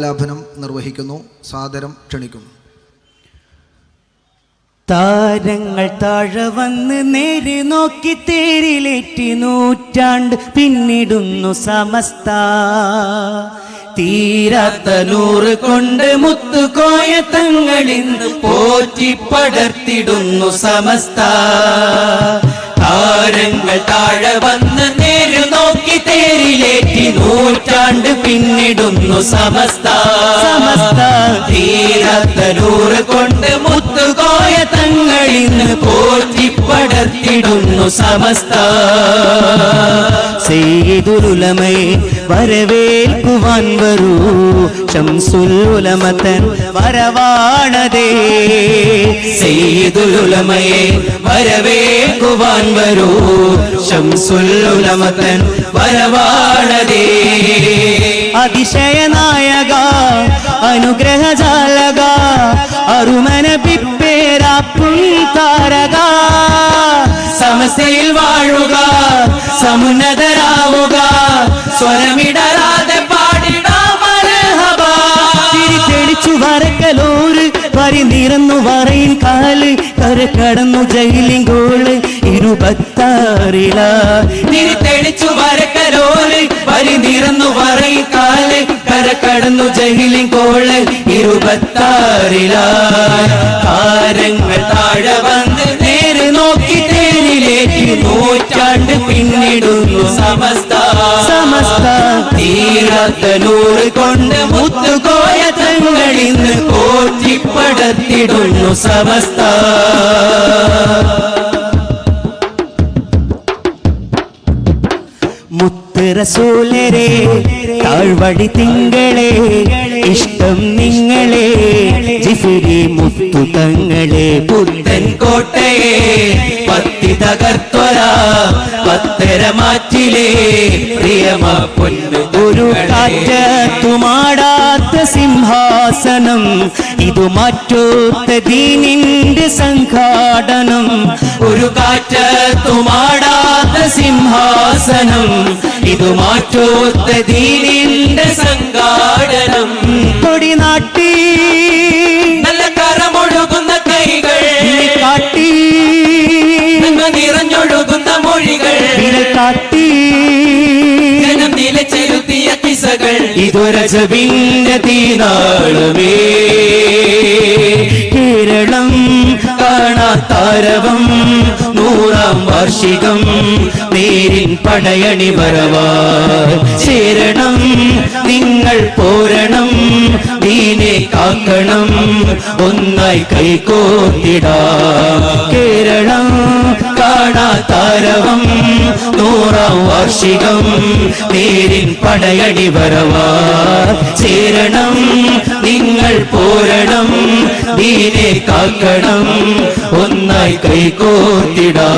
ആലാപനം നിർവഹിക്കുന്നു സാദരം ക്ഷണിക്കുന്നു. താരങ്ങൾ താഴെ വന്ന് നേര് നോക്കി തേരിലേറ്റി നൂറ്റാണ്ട് പിന്നിടുന്നു സമസ്ത. തീരാത്ത നൂറ് കൊണ്ട് മുത്തുകോയ തങ്ങളിന്ന് പോറ്റി പടർത്തിടുന്നു സമസ്ത. താരങ്ങൾ താഴെ വന്ന് തേരിലേറ്റി നൂറ്റാണ്ട് പിന്നിടുന്നു സമസ്ത. സമസ്ത. തീരാത്ത നൂറ് കൊണ്ട് മുത്തുകോയ തങ്ങളിന്ന് പോറ്റി. പടർത്തിടുന്നു സമസ്ത. സേതുരുലമേ വരവേൽക്കുവാൻ വരൂ. ഷംസുൽ ഉലമത്തൻ വരവാണതേ. സെയ്തുലുലമയെ വരവേൽക്കുവാൻ വരൂ. ഷംസുൽ ഉലമത്തൻ വരവാണതേ. അതിശയനായക അനുഗ്രഹജാലക അരുമന സമസ്തയിൽ വാഴുക സമുന്നതരാവുക സ്വരമിടരാതെ പാടിടാമരഹബ തിരിച്ചടിച്ചു വരക്കലോര് വരി നിറന്നു വറയിൽ കാൽ കര കരക്കടന്നു ജയിലിങ്കോൾ ഇരുപത്താറില. തിരിത്തെളിച്ചു വരക്കലോര് വരി നിറന്നു വറയിൽ കാൽ കര കരക്കടന്നു ജയിലിങ്കോൾ ഇരുപത്താറില. താരങ്ങൾ താഴെ നൂറ്റാണ്ട് പിന്നിടുന്നു സമസ്ത. സമസ്ത. തീരാത്ത നൂറ് കൊണ്ട് മുത്തുകോയ തങ്ങളിന്ന് പോറ്റിപ്പടത്തിടുന്നു സമസ്ത. മുത്തുറസൂലരെ താഴ്വടി തിങ്കളെ ഇഷ്ടം നിങ്ങളെ ജിഫിരി മുത്തു തങ്ങളെ പുത്തൻ കോട്ടയെ പത്തി തകർത്തൊര പത്തര മാറ്റിലേ. പ്രിയമ പൊന്നു ഒരു കാറ്റത്തുമാടാത്ത സിംഹാസനം ഇതു മാറ്റോത്ത ദീനിന്റെ സംഘാടനം. ഒരു കാറ്റത്തുമാടാത്ത സിംഹാസനം ഇതു മാറ്റോത്ത ദീനിന്റെ സംഘാടനം. കൊടി നാട്ടി നല്ല കരമൊഴുകുന്ന കൈകൾ. കാട്ടി നന്മ നിറഞ്ഞൊഴുകുന്ന മൊഴികൾ. കാട്ടി ജനം നിലച്ചെലുത്തിയ കിസകൾ. ഇതൊരജവിന്റെ തീനാളമേ. കേരളം കാണാത്താരവം നൂറാം വാർഷികം നേരിൻ പടയണി വരവാ. ചേരണം നിങ്ങൾ പോരണം നീനെ കാക്കണം ഒന്നായി കൈകോത്തിടാ കേരളം കാണാത്താരവം നൂറാം വാർഷികം നേരിൻ പടയണി വരവാ. ചേരണം നിങ്ങൾ പോരണം നീനെ കാക്കണം ഒന്നായി കൈകോത്തിടാ